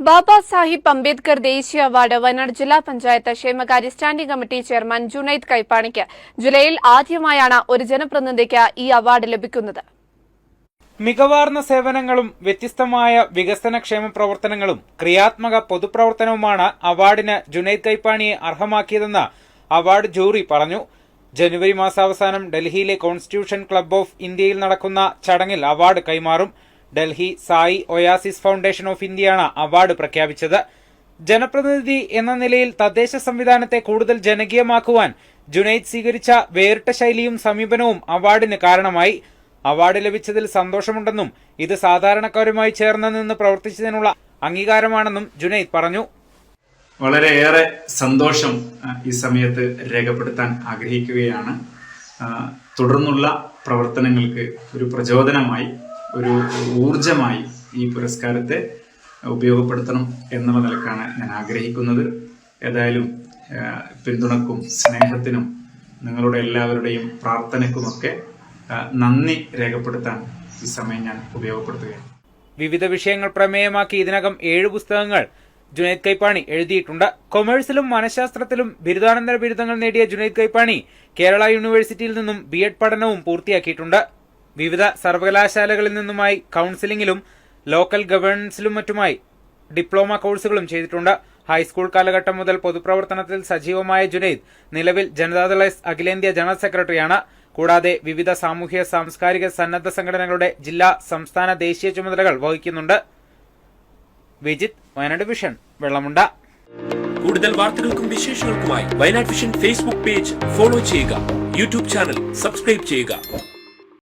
ബാബാ സാഹിബ് അംബേദ്കർ ദേശീയ അവാർഡ് വയനാട് ജില്ലാ പഞ്ചായത്ത് ക്ഷേമകാര്യ സ്റ്റാൻഡിംഗ് കമ്മിറ്റി ചെയർമാൻ ജുനൈദ് കൈപ്പാണിക്ക്. ജൂലൈയിൽ ആദ്യമായാണ് ഒരു ജനപ്രതിനിധിക്ക് ഈ അവാർഡ് ലഭിക്കുന്നത്. മികവാർന്ന സേവനങ്ങളും വ്യത്യസ്തമായ വികസനക്ഷേമ പ്രവർത്തനങ്ങളും ക്രിയാത്മക പൊതുപ്രവർത്തനവുമാണ് അവാർഡിന് ജുനൈദ് കൈപ്പാണിയെ അർഹമാക്കിയതെന്ന് അവാർഡ് ജൂറി പറഞ്ഞു. ജനുവരി മാസാവസാനം ഡൽഹിയിലെ കോൺസ്റ്റിറ്റ്യൂഷൻ ക്ലബ് ഓഫ് ഇന്ത്യയിൽ നടക്കുന്ന ചടങ്ങിൽ അവാർഡ് കൈമാറും. Delhi Sai oasis foundation of ഇന്ത്യയാണ് അവാർഡ് പ്രഖ്യാപിച്ചത്. ജനപ്രതിനിധി എന്ന നിലയിൽ തദ്ദേശ സംവിധാനത്തെ കൂടുതൽ ജനകീയമാക്കുവാൻ ജുനൈദ് സ്വീകരിച്ച വേറിട്ട ശൈലിയും സമീപനവും അവാർഡിന് കാരണമായി. അവാർഡ് ലഭിച്ചതിൽ സന്തോഷമുണ്ടെന്നും ഇത് സാധാരണക്കാരുമായി ചേർന്ന് നിന്ന് പ്രവർത്തിച്ചതിനുള്ള അംഗീകാരമാണെന്നും ജുനൈദ് പറഞ്ഞു. വളരെയേറെ സന്തോഷം ഈ സമയത്ത് രേഖപ്പെടുത്താൻ ആഗ്രഹിക്കുകയാണ്. തുടർന്നുള്ള പ്രവർത്തനങ്ങൾക്ക് ഒരു പ്രചോദനമായി ഒരു ഊർജമായി ഈ പുരസ്കാരത്തെ ഉപയോഗപ്പെടുത്തണം എന്നുള്ള നിലക്കാണ് ഞാൻ ആഗ്രഹിക്കുന്നത്. ഏതായാലും പിന്തുണക്കും സ്നേഹത്തിനും നിങ്ങളുടെ എല്ലാവരുടെയും പ്രാർത്ഥനയ്ക്കുമൊക്കെ നന്ദി രേഖപ്പെടുത്താൻ ഈ സമയം ഞാൻ ഉപയോഗപ്പെടുത്തുകയാണ്. വിവിധ വിഷയങ്ങൾ പ്രമേയമാക്കി ഇതിനകം ഏഴ് പുസ്തകങ്ങൾ ജുനൈദ് കൈപ്പാണി എഴുതിയിട്ടുണ്ട്. കൊമേഴ്സിലും മനഃശാസ്ത്രത്തിലും ബിരുദാനന്തര ബിരുദങ്ങൾ നേടിയ ജുനൈദ് കൈപ്പാണി കേരള യൂണിവേഴ്സിറ്റിയിൽ നിന്നും ബി പഠനവും പൂർത്തിയാക്കിയിട്ടുണ്ട്. വിവിധ സർവകലാശാലകളിൽ നിന്നുമായി കൌൺസിലിംഗിലും ലോക്കൽ ഗവേണൻസിലും മറ്റുമായി ഡിപ്ലോമ കോഴ്സുകളും ചെയ്തിട്ടുണ്ട് ഹൈസ്കൂൾ കാലഘട്ടം മുതൽ പൊതുപ്രവർത്തനത്തിൽ സജീവമായ ജുനൈദ് നിലവിൽ ജനതാദൾ എസ് അഖിലേന്ത്യാ ജനറൽ സെക്രട്ടറിയാണ്. കൂടാതെ വിവിധ സാമൂഹ്യ സാംസ്കാരിക സന്നദ്ധ സംഘടനകളുടെ ജില്ലാ സംസ്ഥാന ദേശീയ ചുമതലകൾ വഹിക്കുന്നുണ്ട്. വിജിത് വയനാട് വിഷൻ വെള്ളമുണ്ട. കൂടുതൽ വാർത്തകൾക്കും വിശേഷങ്ങൾക്കുമായി Wayanad vision Facebook page follow ചെയ്യുക. യൂട്യൂബ് ചാനൽ സബ്സ്ക്രൈബ് ചെയ്യുക.